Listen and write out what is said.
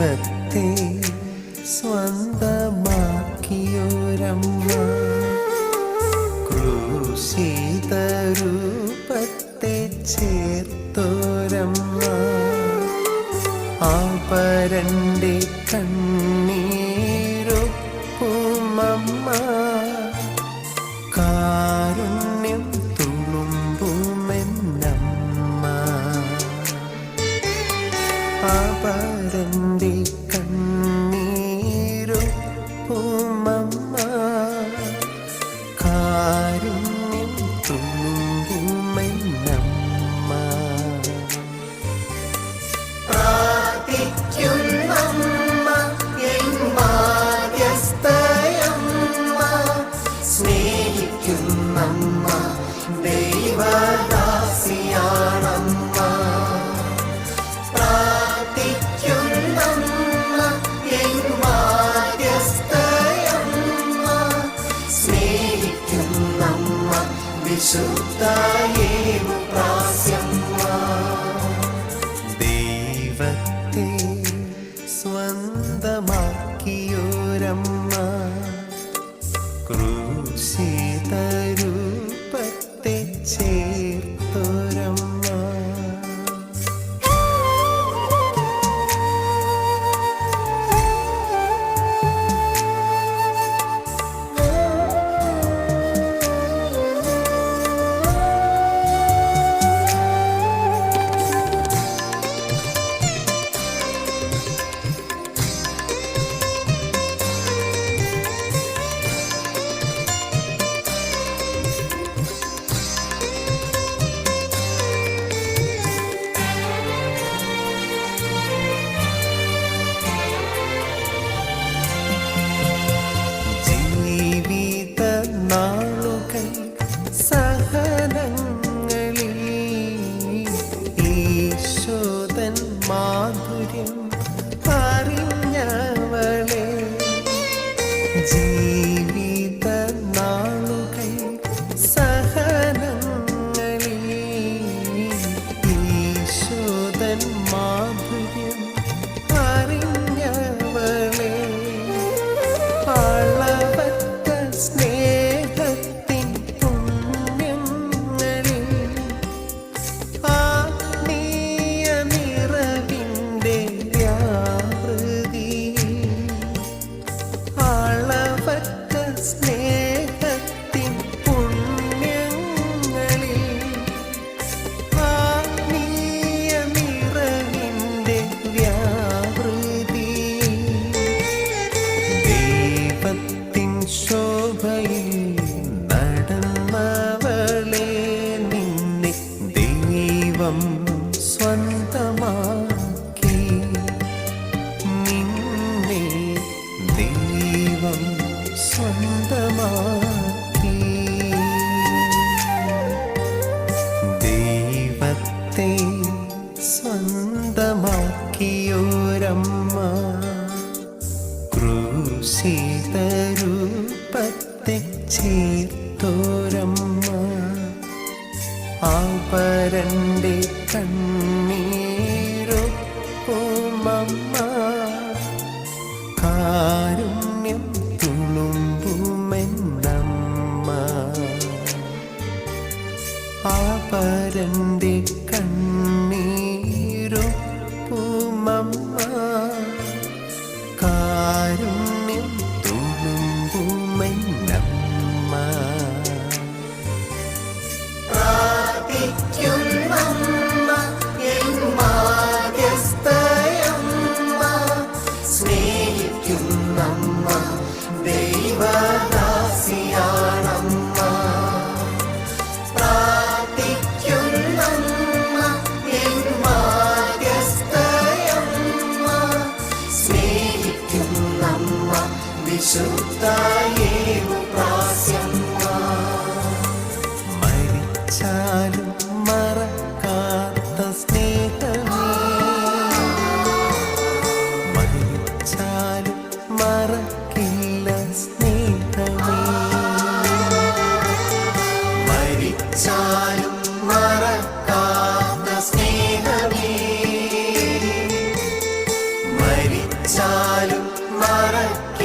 ദൈവത്തെ സ്വന്തമാക്കിയോരമ്മ. ക്രൂശീതരൂപത്തെ ചേർത്തോരമ്മ. ആ പരണ്ടി കണ്ണീരൊപ്പുമമ്മ പാപരണ്ടി കണ്ണ വിശുദ്ധായേവു പ്രാസ്യം. 나. ശീതരൂപത്തെ ചേർത്തോരമ്മ. ആപരന്റെ കണ്ണീരൊപ്പുമമ്മ കാരുണ്യം തുളുമ്പുമെന്നമ്മ. ആപരണ്ടി മരിച്ചാലും മറക്കാത്ത സ്നേഹമേ മരിച്ചാലും മറക്കില്ല സ്നേഹമേ. മരിച്ചാലും മറക്കാത്ത സ്നേഹമേ. മരിച്ചാലും മറക്ക